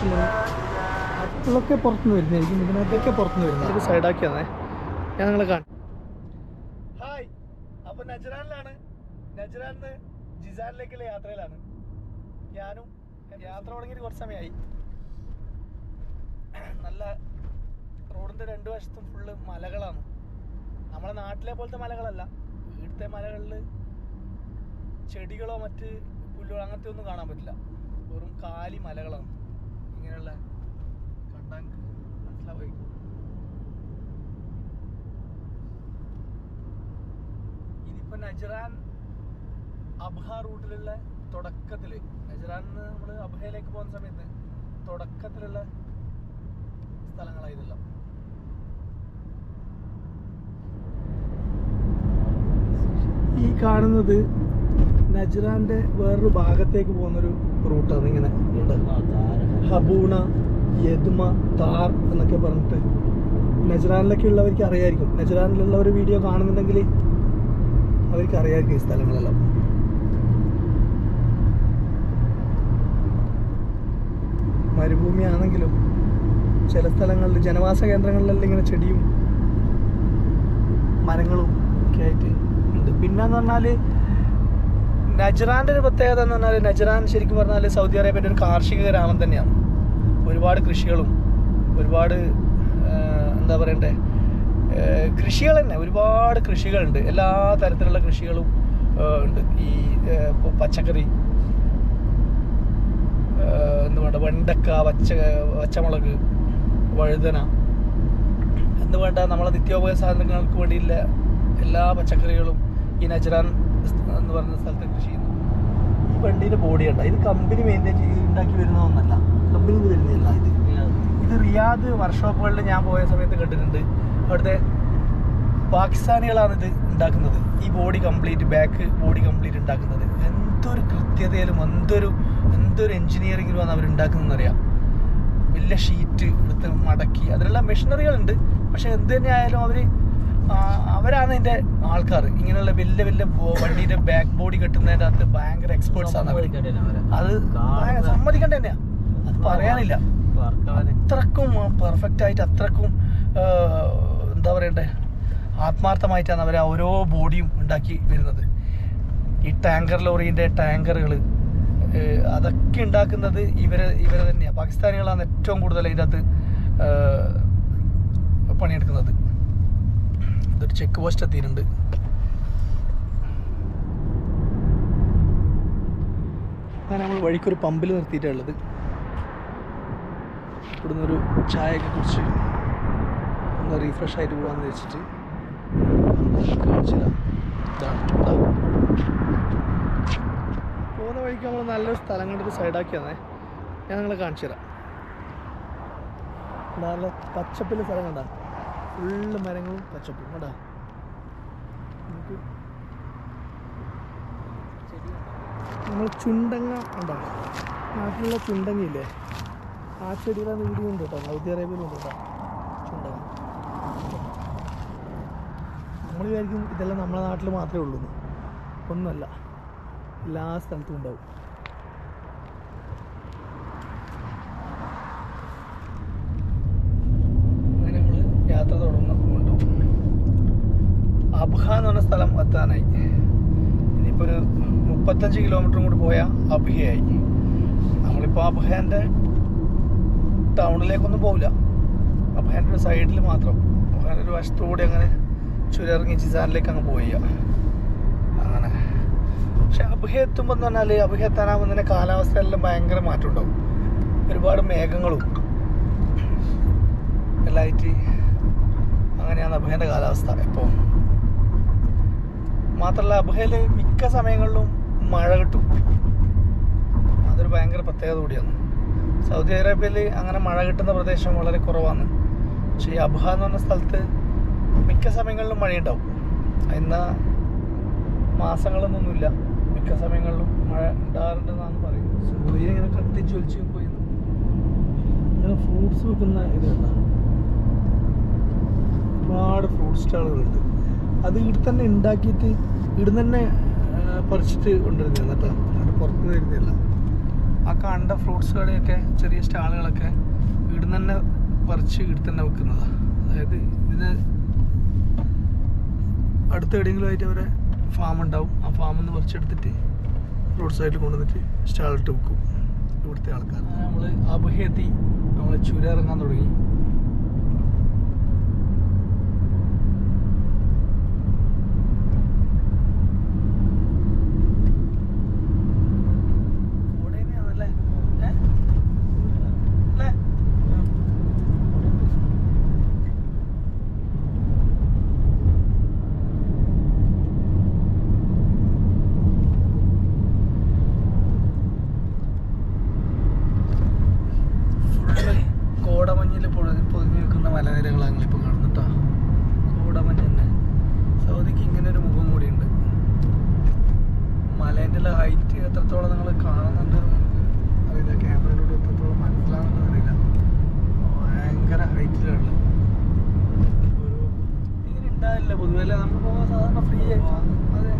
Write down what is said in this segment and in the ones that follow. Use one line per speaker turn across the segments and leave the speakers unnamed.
പ്രൊഡക്ഷനാണ് അപ്പോഴൊക്കെ പുറത്തുനിന്ന് വരുന്നതായിരിക്കും. ഇതിനകത്തൊക്കെ പുറത്തുനിന്ന് വരുന്നത്. ഒരു സൈഡാക്കിയാണേ ഞാൻ നിങ്ങളെ കാണാം ഹായ്. അപ്പോൾ നജറാനിലാണ് നജറാനിന്ന് ജിസാനിലേക്കുള്ള യാത്രയിലാണ്. ഞാനും യാത്ര തുടങ്ങിയിട്ട് കുറച്ച് സമയമായി. നല്ല റോഡിന്റെ രണ്ട് വശത്തും ഫുള്ള് മലകളാണ്. നമ്മളെ നാട്ടിലെ പോലത്തെ മലകളല്ല. ഇവിടുത്തെ മലകളിൽ ചെടികളോ മറ്റ് പുല്ലുകളോ അങ്ങനത്തെ ഒന്നും കാണാൻ പറ്റില്ല. വെറും കാലി മലകളാണ്. ഇങ്ങനെയുള്ള കണ്ടാൽ മനസ്സിലാവും ഇതിപ്പോ നജറാൻ അബ്ഹ റൂട്ടിലുള്ള തുടക്കത്തിൽ നജറാൻ നമ്മൾ അബ്ഹയിലേക്ക് പോകുന്ന സമയത്ത് തുടക്കത്തിലുള്ള സ്ഥലങ്ങളാണ് ഇതെല്ലാം ഈ കാണുന്നത് നജറാന്റെ വേറൊരു ഭാഗത്തേക്ക് പോകുന്നൊരു റൂട്ടാണ് ഇങ്ങനെ ഉണ്ട്. ഹബൂണ യദ്മ താർ എന്നൊക്കെ പറഞ്ഞിട്ട് നജറാനിലൊക്കെ ഉള്ളവർക്ക് അറിയായിരിക്കും. നജറാനിലുള്ള ഒരു വീഡിയോ കാണുന്നുണ്ടെങ്കിൽ അവർക്ക് അറിയായിരിക്കും ഈ സ്ഥലങ്ങളെല്ലാം. മരുഭൂമിയാണെങ്കിലും ചില സ്ഥലങ്ങളിൽ ജനവാസ കേന്ദ്രങ്ങളിലെല്ലാം ഇങ്ങനെ ചെടിയും മരങ്ങളും ഒക്കെ ആയിട്ട് ഉണ്ട്. പിന്നെന്ന് പറഞ്ഞാൽ നജറാന്റെ ഒരു പ്രത്യേകത എന്ന് പറഞ്ഞാൽ നജറാൻ ശരിക്കും പറഞ്ഞാൽ സൗദി അറേബ്യയുടെ ഒരു കാർഷിക ഗ്രാമം തന്നെയാണ്. ഒരുപാട് കൃഷികളും ഒരുപാട് എന്താ പറയണ്ടേ കൃഷികൾ തന്നെ ഒരുപാട് കൃഷികളുണ്ട്. എല്ലാ തരത്തിലുള്ള കൃഷികളും ഉണ്ട്. ഈ പച്ചക്കറി എന്ത് വേണ്ട വെണ്ടക്ക പച്ച പച്ചമുളക് വഴുതന എന്ത് വേണ്ട നമ്മളെ നിത്യോപയോഗ സാധനങ്ങൾക്ക് വേണ്ടിയുള്ള എല്ലാ പച്ചക്കറികളും ഈ നജറാൻ എന്ന് പറയുന്ന സ്ഥലത്ത് കൃഷി ചെയ്യുന്നു. ഈ വണ്ടീന്റെ ബോഡി ഉണ്ട് ഇത് കമ്പനി മെയിന്റെയിൻ ചെയ്ത് ഉണ്ടാക്കി വരുന്ന ഒന്നല്ല. കമ്പനി വരുന്നില്ല ഇത്. ഇത് റിയാദ് വർക്ക്ഷോപ്പുകളിൽ ഞാൻ പോയ സമയത്ത് കണ്ടിട്ടുണ്ട്. അവിടുത്തെ പാകിസ്ഥാനികളാണ് ഇത് ഉണ്ടാക്കുന്നത്. ഈ body complete back body complete ഉണ്ടാക്കുന്നത്. എന്തൊരു കൃത്യതയിലും എന്തൊരു എന്തൊരു എഞ്ചിനീയറിംഗിലുമാണ് അവർ ഉണ്ടാക്കുന്നതെന്നറിയാം വലിയ ഷീറ്റ് എടുത്ത് മടക്കി. അതിനുള്ള മെഷീനറികളുണ്ട് പക്ഷെ എന്ത് തന്നെ ആയാലും അവർ അവരാണ് ഇതിന്റെ ആൾക്കാർ ഇങ്ങനെയുള്ള വലിയ വലിയ വണ്ടിന്റെ വണ്ടിയുടെ ബാക്ക് ബോഡി കെട്ടുന്നതിന്റെ അകത്ത് ഭയങ്കര എക്സ്പേർട്സ് ആണ് അവർ അത് സമ്മതിക്കേണ്ട തന്നെയാ. അത് പറയാനില്ല. അത്രക്കും പെർഫെക്റ്റ് ആയിട്ട് അത്രക്കും എന്താ പറയണ്ടേ? ആത്മാർത്ഥമായിട്ടാണ് അവർ ഓരോ ബോഡിയും ഉണ്ടാക്കി വരുന്നത്. ഈ ടാങ്കർ ലോറിന്റെ ടാങ്കറുകൾ അതൊക്കെ ഉണ്ടാക്കുന്നത് ഇവരെ ഇവരെ തന്നെയാണ് പാകിസ്ഥാനികളാണ് ഏറ്റവും കൂടുതൽ അതിന്റെ അകത്ത് പണിയെടുക്കുന്നത്. ഇതൊരു ചെക്ക് പോസ്റ്റ് എത്തിയിട്ടുണ്ട്. നമ്മൾ വഴിക്കൊരു പമ്പിൽ നിർത്തിയിട്ടുള്ളത് ഇവിടുന്ന് ഒരു ചായയൊക്കെ കുടിച്ച് ഒന്ന് റീഫ്രഷ് ആയിട്ട് പോകാമെന്ന് വെച്ചിട്ട്. പോകുന്ന വഴിക്ക് നമ്മൾ നല്ലൊരു സ്ഥലം കണ്ടിട്ട് സൈഡാക്കിയാണേ ഞാൻ നിങ്ങളെ കാണിച്ചു തരാം. നല്ല പച്ചപ്പിലെ സ്ഥലം കണ്ട. ഫുള്ള് മരങ്ങളും പച്ചപ്പും. കണ്ടാ? നമുക്ക് നമ്മൾ ചുണ്ടങ്ങ ഉണ്ടോ? നാട്ടിലുള്ള ചുണ്ടങ്ങയില്ലേ? ആ ചെടിയുടെ വീഡിയോ ഉണ്ട് കേട്ടോ. സൗദി അറേബ്യയിലുണ്ട് കേട്ടോ. ചുണ്ടങ്ങ. നമ്മൾ വിചാരിക്കും ഇതെല്ലാം നമ്മളെ നാട്ടിൽ മാത്രമേ ഉള്ളൂ ഒന്നല്ല എല്ലാ സ്ഥലത്തും ഉണ്ടാവും അങ്ങനെ നമ്മൾ യാത്ര തുടർന്നുകൊണ്ടു അബ്ഹ എന്ന് പറഞ്ഞ സ്ഥലം എത്താനായി. ഇനിയിപ്പോൾ ഒരു മുപ്പത്തഞ്ച് കിലോമീറ്റർ കൂടി പോയാൽ അബ്ഹയായി നമ്മളിപ്പോൾ അബ്ഹേന്റെ ടൗണിലേക്കൊന്നും പോകില്ല അബ്ഹേന്റെ ഒരു സൈഡിൽ മാത്രം. അബ്ഹേന്റെ ഒരു വശത്തുകൂടി അങ്ങനെ ചുരിറങ്ങി ചിസാനിലേക്ക് അങ്ങ് പോയി അങ്ങനെ. പക്ഷെ അബ്ഹ എത്തുമ്പോൾ എന്ന് പറഞ്ഞാൽ അബ്ഹ എത്താനാകുമ്പോൾ തന്നെ കാലാവസ്ഥയെല്ലാം ഭയങ്കര മാറ്റം ഉണ്ടാവും ഒരുപാട് മേഘങ്ങളും. എല്ലായിട്ട് അങ്ങനെയാണ് അബ്ഹേന്റെ കാലാവസ്ഥ ഇപ്പോൾ മാത്രമല്ല അബ്ഹയിൽ മിക്ക സമയങ്ങളിലും മഴ കിട്ടും. അതൊരു ഭയങ്കര പ്രത്യേകത കൂടിയാണ്. സൗദി അറേബ്യയിൽ അങ്ങനെ മഴ കിട്ടുന്ന പ്രദേശം വളരെ കുറവാണ്. പക്ഷേ ഈ അബ്ഹ എന്ന് പറഞ്ഞ സ്ഥലത്ത് മിക്ക സമയങ്ങളിലും മഴയുണ്ടാവും. ഇന്ന് മാസങ്ങളൊന്നുമില്ല മിക്ക സമയങ്ങളിലും മഴ ഉണ്ടാകാറുണ്ടെന്നാണ് പറയുന്നത്. സൂര്യൻ ഇങ്ങനെ കത്തിച്ചൊലിച്ച് പോയി. ഫ്രൂട്ട്സ് വെക്കുന്ന ഇത് കണ്ടോ? ഒരുപാട് ഫ്രൂട്ട് സ്റ്റാളുകളുണ്ട്. അത് ഇവിടെ തന്നെ ഉണ്ടാക്കിയിട്ട് ഇവിടെ തന്നെ പറിച്ചിട്ട് കൊണ്ടുവരുന്നത് കേട്ടോ. അവിടെ പുറത്ത് വരുന്നില്ല ആ കണ്ട ഫ്രൂട്ട്സ് കടയൊക്കെ ചെറിയ സ്റ്റാളുകളൊക്കെ ഇവിടെ തന്നെ പറിച്ച് ഇവിടെ തന്നെ വെക്കുന്നതാണ് അതായത് ഇതിന് അടുത്ത എവിടെയെങ്കിലും ആയിട്ട് അവരെ ഫാം ഉണ്ടാവും. ആ ഫാമിൽ നിന്ന് പറിച്ചെടുത്തിട്ട് റോഡ് സൈഡിൽ കൊണ്ടുവന്നിട്ട് സ്റ്റാളിട്ട് വെക്കും ഇവിടുത്തെ ആൾക്കാർ നമ്മൾ അബുഹേത്തി നമ്മൾ ചുരം ഇറങ്ങാൻ തുടങ്ങി കൂടെ തന്നെയാണല്ലേ? ഏ? അല്ലേ? ഫുള്ള് കോടമഞ്ഞിൽ പൊതി പൊതിഞ്ഞ് നിൽക്കുന്ന മലനിരകളാണ് ഞങ്ങളിപ്പോൾ കാണുന്നുട്ടോ കോടമഞ്ഞ് തന്നെ സൗദിക്ക് ഇങ്ങനെ ഒരു മുഖം കൂടിയുണ്ട് മലേന്റെ ഹൈറ്റ് എത്രത്തോളം നിങ്ങൾ കാണുന്നുണ്ട് എന്ന് എനിക്ക് അറിയില്ല ക്യാമറയിലൂടെ എത്രത്തോളം മനസ്സിലാവുന്നുണ്ടെന്ന് അറിയില്ല ഭയങ്കര ഹൈറ്റിലാണ് ഒരു ഇങ്ങനെ ഉണ്ടാവില്ല പൊതുവെ അല്ലേ നമ്മൾ പോകുമ്പോൾ സാധാരണ ഫ്രീ ആയിട്ട് അതെ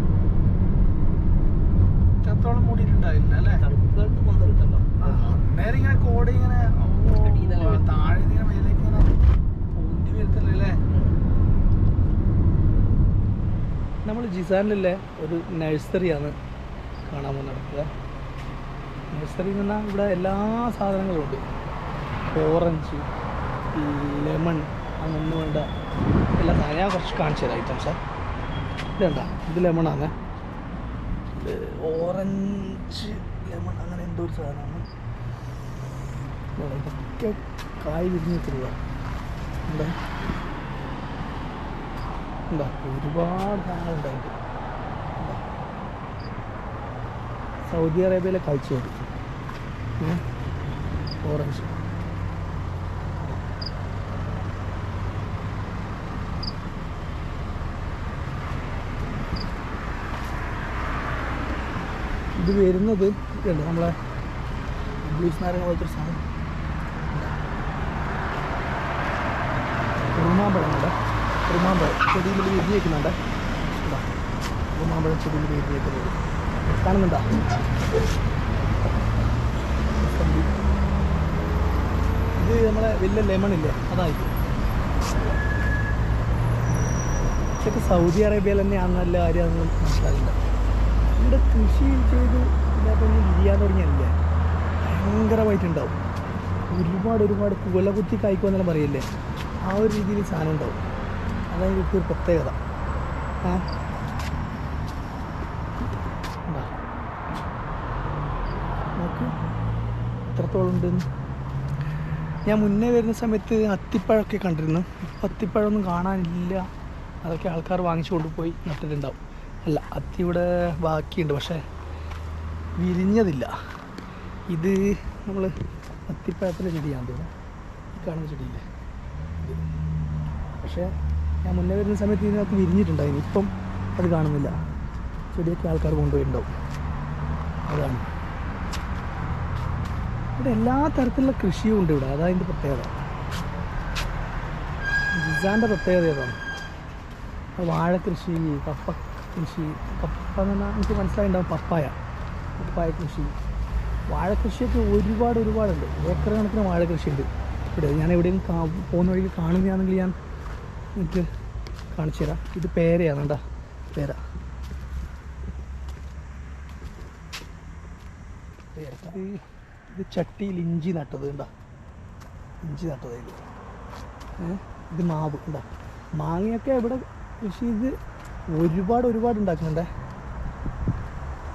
ഇത്രത്തോളം മൂടിയിട്ടുണ്ടാവില്ല അല്ലേ
തണുപ്പുകാലത്ത് പന്തലുണ്ടല്ലോ
ആ, അന്നേരം ഇങ്ങനെ കോട ഇങ്ങനെ ഓ,
അടിയിന്നല്ലേ വരുന്നത്.
താഴെ ഇങ്ങനെ മേലേക്ക് ഇങ്ങനെ പൊന്തി വരത്തല്ലേ അല്ലേ നമ്മൾ ജിസാനിലെ ഒരു നഴ്സറിയാണ് കാണാൻ പോകുന്നത് നഴ്സറി എന്ന് പറഞ്ഞാൽ ഇവിടെ എല്ലാ സാധനങ്ങളും ഉണ്ട്. ഓറഞ്ച് ലെമൺ അങ്ങനെ വേണ്ട. എല്ലാ സാധനം ഞാൻ കുറച്ച് കാണിച്ചു തരാം ഐറ്റംസ് ഇതണ്ട ഇത് ലെമണാണ് ഇത് ഓറഞ്ച് ലെമൺ അങ്ങനെ എന്തോ ഒരു സാധനമാണ്. ഇതൊക്കെ കായ് വിരിഞ്ഞിട്ടുള്ള എന്താ ഒരുപാട് സാധനങ്ങളുണ്ടായിട്ട് സൗദി അറേബ്യയിലെ കാഴ്ച. ഓറഞ്ച്. ഇത് വരുന്നത് ഇതുണ്ട് നമ്മളെ ഇംഗ്ലീഷ് നാരങ്ങ പോലത്തെ സാധനം. ഉറുമാമ്പഴമുണ്ട് ഉറുമാമ്പഴം ചെടിയിൽ വിരിഞ്ഞ് വെക്കുന്നുണ്ട് ഇതാ ഉറുമാമ്പഴം ചെടിയിൽ വിരിഞ്ഞ് വെക്കുന്നത് കാണുന്നുണ്ടോ? ഇത് നമ്മളെ വലിയ ലെമൺ ഇല്ലേ? അതായിരിക്കും. ഇതൊക്കെ സൗദി അറേബ്യയിൽ തന്നെയാണെന്നല്ല കാര്യമാണെന്ന് മനസ്സിലാകുന്നുണ്ട് ഇവിടെ കൃഷി ചെയ്ത് ഇതിനകത്തൊന്നും ഇരിയാൻ തുടങ്ങിയല്ലേ? ഭയങ്കരമായിട്ടുണ്ടാവും. ഒരുപാട് ഒരുപാട് കുല കുത്തി കായ്ക്കുമെന്നെല്ലാം പറയില്ലേ? ആ ഒരു രീതിയിൽ സാധനം ഉണ്ടാവും. അതാണ് ഇവിടുത്തെ ഒരു പ്രത്യേകത. ഉണ്ടാ. നോക്ക്. എത്രത്തോളം ഉണ്ടെന്ന് ഞാൻ മുന്നേ വരുന്ന സമയത്ത് അത്തിപ്പഴമൊക്കെ കണ്ടിരുന്നു. ഇപ്പം അത്തിപ്പഴമൊന്നും കാണാനില്ല. അതൊക്കെ ആൾക്കാർ വാങ്ങിച്ചു കൊണ്ടുപോയി നട്ടിട്ടുണ്ടാവും. അല്ല അത്തി ഇവിടെ ബാക്കിയുണ്ട്. പക്ഷേ വിരിഞ്ഞതില്ല. ഇത് നമ്മൾ അത്തിപ്പഴത്തിലെ ചെടിയാണ് തോന്നുന്നു. കാണുന്ന ചെടിയില്ലേ? പക്ഷേ ഞാൻ മുന്നേ വരുന്ന സമയത്ത് ഇതിനകത്ത് വിരിഞ്ഞിട്ടുണ്ടായിരുന്നു. ഇപ്പം അത് കാണുന്നില്ല. ചെടിയൊക്കെ ആൾക്കാർ കൊണ്ടുപോയിട്ടുണ്ടാവും. അതാണ്. ഇവിടെ എല്ലാ തരത്തിലുള്ള കൃഷിയും ഉണ്ട് ഇവിടെ. അതാണ് അതിന്റെ പ്രത്യേകത. ജിസാന്റെ പ്രത്യേകത ഏതാണ്? വാഴ കൃഷി കപ്പ കൃഷി കപ്പ എന്ന് പറഞ്ഞാൽ എനിക്ക് മനസ്സിലായിട്ടുണ്ടാവും പപ്പായ പപ്പായ കൃഷി. വാഴ കൃഷിയൊക്കെ ഒരുപാട് ഒരുപാടുണ്ട്. ഏക്കർ കണക്കിന് വാഴ കൃഷിയുണ്ട് ഇവിടെ. ഞാൻ എവിടെയും പോകുന്ന വഴിക്ക് കാണുന്നതാണെങ്കിൽ ഞാൻ എനിക്ക് കാണിച്ചു തരാം. ഇത് പേരയാണ് കേട്ടോ പേര. ഇത് ചട്ടിയിൽ ഇഞ്ചി നട്ടത് കണ്ടാ ഇഞ്ചി നട്ടത് ഏ? ഇത് മാവ് ഉണ്ടാ മാങ്ങയൊക്കെ ഇവിടെ കൃഷി ചെയ്ത് ഒരുപാട് ഒരുപാട് ഉണ്ടാക്കുന്നുണ്ടേ.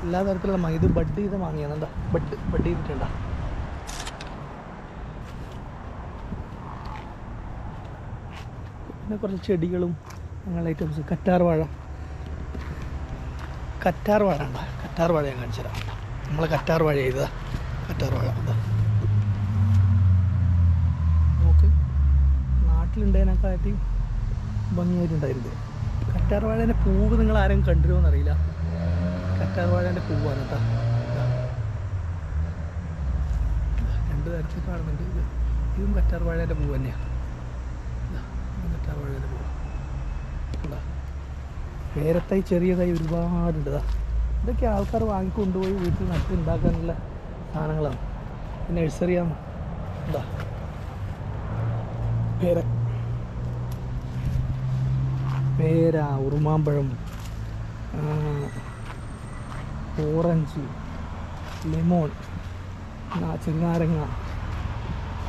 എല്ലാ തരത്തിലുള്ള മാങ്ങ. ഇത് ബഡ് ചെയ്ത മാങ്ങയാണ് എന്താ ബഡ് ബഡ് ചെയ്തിട്ടുണ്ടാ പിന്നെ കുറച്ച് ചെടികളും അങ്ങനെ ഐറ്റംസ് കറ്റാർ വാഴ. കറ്റാർ വാഴ ഉണ്ട്? കറ്റാർ വാഴ ഞാൻ കാണിച്ചു തരാം. നമ്മൾ കറ്റാർ വാഴ ചെയ്തതാ കറ്റാർ വാഴ എന്താ നാട്ടിലുണ്ടായതിനെക്കാട്ടി ഭംഗിയായിട്ടുണ്ടായിരുന്നു. കറ്റാർ വാഴേന്റെ പൂവ് നിങ്ങൾ ആരും കണ്ടിരുമോ എന്നറിയില്ല കറ്റാർ വാഴേന്റെ പൂവാണ് കേട്ടോ. രണ്ട് തരത്തിൽ കാണുന്നുണ്ട്. ഇത് കറ്റാർ വാഴേന്റെ പൂവ് തന്നെയാണ് ഇതും. പോവാം പേരത്തായി ചെറിയതായി ഒരുപാടുണ്ട് ഇതാ ഇതൊക്കെ ആൾക്കാർ വാങ്ങിക്കൊണ്ടുപോയി വീട്ടിൽ നട്ട് ഉണ്ടാക്കാനുള്ള സാധനങ്ങളാണ് നഴ്സറിയാണ് എന്താ പേര. പേര ഉറുമാമ്പഴം. ഓറഞ്ച് ലെമോൺ ചെങ്ങാരങ്ങ.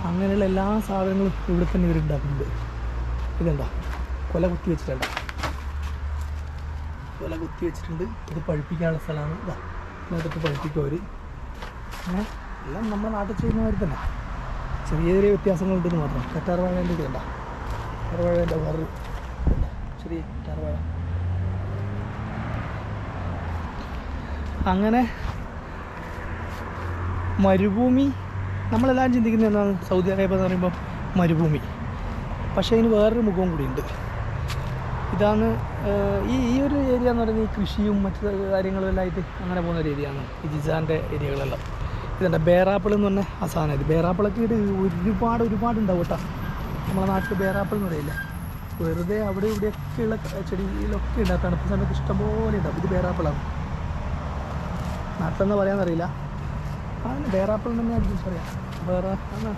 അങ്ങനെയുള്ള എല്ലാ സാധനങ്ങളും ഇവിടെ തന്നെ ഇവർ ഉണ്ടാക്കുന്നുണ്ട് ഇതുണ്ടോ കൊല കുത്തി വെച്ചിട്ടുണ്ട്. കൊല കുത്തി വെച്ചിട്ടുണ്ട്. ഇത് പഴുപ്പിക്കാനുള്ള സ്ഥലമാണ്. ഇതാ ഇതിനകത്തിട്ട് പഴുപ്പിക്കും അവർ എല്ലാം നമ്മുടെ നാട്ടിൽ ചെയ്യുന്ന തന്നെ. ചെറിയ ചെറിയ വ്യത്യാസങ്ങളുണ്ടെന്ന് മാത്രം. കറ്റാർവാഴേന്റെ ഇത് കണ്ട. കറ്റാർവാഴേന്റെ വേറൊരു ഇതുണ്ട്. ചെറിയ കറ്റാർവാഴ അങ്ങനെ മരുഭൂമി. നമ്മളെല്ലാം ചിന്തിക്കുന്നത് എന്താണ്? സൗദി അറേബ്യ എന്ന് പറയുമ്പോൾ മരുഭൂമി. പക്ഷേ അതിന് വേറൊരു മുഖവും കൂടിയുണ്ട്. ഇതാണ് ഈ ഈ ഒരു ഏരിയ എന്ന് പറയുന്നത് ഈ കൃഷിയും മറ്റു കാര്യങ്ങളും എല്ലാം ആയിട്ട് അങ്ങനെ പോകുന്ന ഒരു ഏരിയയാണ് ഈ ജിസാന്റെ ഏരിയകളെല്ലാം. ഇതുണ്ട് ബേറാപ്പിൾ എന്ന് പറഞ്ഞ ആ സാധനം ഇത്. ബേറാപ്പിളൊക്കെ ഇത് ഒരുപാട് ഒരുപാട് ഉണ്ടാവും കേട്ടോ. നമ്മളെ നാട്ടിൽ ബേറാപ്പിൾ എന്ന് പറയില്ല? വെറുതെ അവിടെ ഇവിടെയൊക്കെയുള്ള ചെടിയിലൊക്കെ ഉണ്ട് ആ തണുപ്പ് സമയത്ത് ഇഷ്ടംപോലെ ഉണ്ടാവും. ഇത് ബേറാപ്പിളാണ്. നാട്ടിലെന്ന് പറയാമെന്നറിയില്ല അതിന് ബേറാപ്പിൾ തന്നെ തന്നെയായിരിക്കും പറയാം. വേറെ ആ,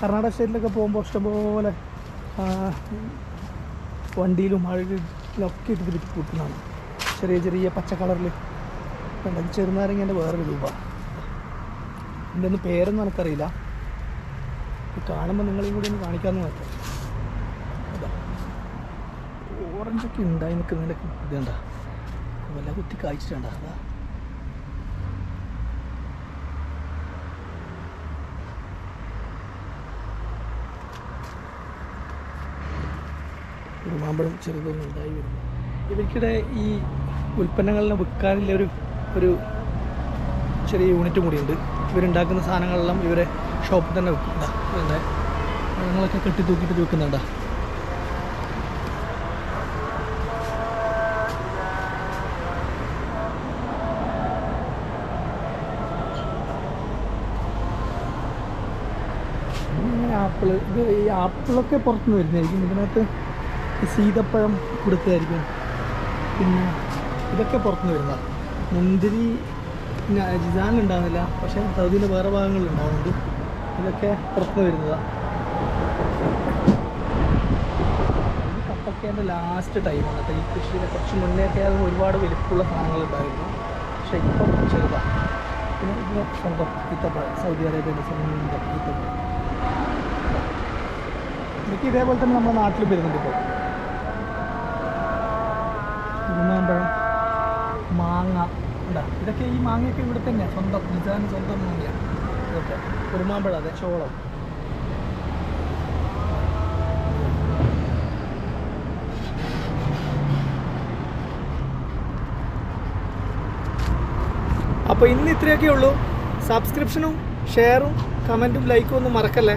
കർണാടക സ്റ്റേറ്റിലൊക്കെ പോകുമ്പോൾ ഇഷ്ടംപോലെ ആ, വണ്ടിയിലും മഴയിലൊക്കെ ഇട്ടിട്ട് വിറ്റ് കൂട്ടുന്നതാണ് ചെറിയ ചെറിയ പച്ച കളറിൽ ഇത് ചെറുനാരങ്ങേന്റെ വേറൊരു രൂപ ഇതിന്റെ ഒന്ന് പേരൊന്നും എനിക്കറിയില്ല. കാണുമ്പോൾ നിങ്ങളെയും കൂടി ഒന്ന് കാണിക്കാമെന്ന് മാത്രം. ഓറഞ്ചൊക്കെ ഉണ്ടായി നിൽക്കുന്നതിന്റെ ഇതുണ്ടാ? വല്ല കുത്തി കായ്ച്ചിട്ടുണ്ടാ? അതാ. ഒരു മാമ്പഴം ചെറുതൊന്നും ഉണ്ടായി വരുന്നു. ഇവർക്കിടെ ഈ ഉൽപ്പന്നങ്ങളെ വിൽക്കാനുള്ള ഒരു ഒരു ചെറിയ യൂണിറ്റ് കൂടിയുണ്ട്. ഇവരുണ്ടാക്കുന്ന സാധനങ്ങളെല്ലാം ഇവരെ ഷോപ്പിൽ തന്നെ വിൽക്കുന്നുണ്ട് പഴങ്ങളൊക്കെ കെട്ടി തൂക്കിയിട്ട് വിൽക്കുന്നുണ്ടാ ആപ്പിൾ ഇത് ഈ ആപ്പിളൊക്കെ പുറത്തുനിന്ന് വരുന്നതായിരിക്കും. ഇതിനകത്ത് സീതപ്പഴം കൊടുത്തതായിരിക്കും. പിന്നെ ഇതൊക്കെ പുറത്തുനിന്ന് വരുന്ന മുന്തിരി ജിസാനിൽ ഉണ്ടാകുന്നില്ല പക്ഷേ സൗദിയിലെ വേറെ ഭാഗങ്ങളിൽ ഉണ്ടാകുന്നുണ്ട് ഇതൊക്കെ പുറത്തുനിന്ന് വരുന്നതാണ് കപ്പക്കേന്റെ ലാസ്റ്റ് ടൈമാണ് അപ്പോൾ ഈ കൃഷിയുടെ കുറച്ച് മുന്നേയൊക്കെ അത് ഒരുപാട് വലിപ്പമുള്ള സാധനങ്ങൾ ഉണ്ടായിരുന്നു. പക്ഷേ ഇപ്പം ചെറുതാണ് പിന്നെ ഇത് സ്വന്തം ഈത്തപ്പഴം സൗദി അറേബ്യയുടെ സ്വന്തം എനിക്ക് ഇതേപോലെ തന്നെ നമ്മുടെ നാട്ടിൽ വരുന്നുണ്ട് ഇപ്പോൾ ഉറുമാമ്പഴം മാങ്ങ. ഉണ്ടാ ഇതൊക്കെ ഈ മാങ്ങയൊക്കെ ഇവിടെ തന്നെയാണ് സ്വന്തം നിജാന് സ്വന്തം മാങ്ങയാണ് ഇതൊക്കെ. കുറുമാമ്പഴം അതെ ചോളം. അപ്പോൾ ഇന്ന് ഇത്രയൊക്കെ ഉള്ളൂ. സബ്സ്ക്രിപ്ഷനും ഷെയറും കമന്റും ലൈക്കും ഒന്നും മറക്കല്ലേ?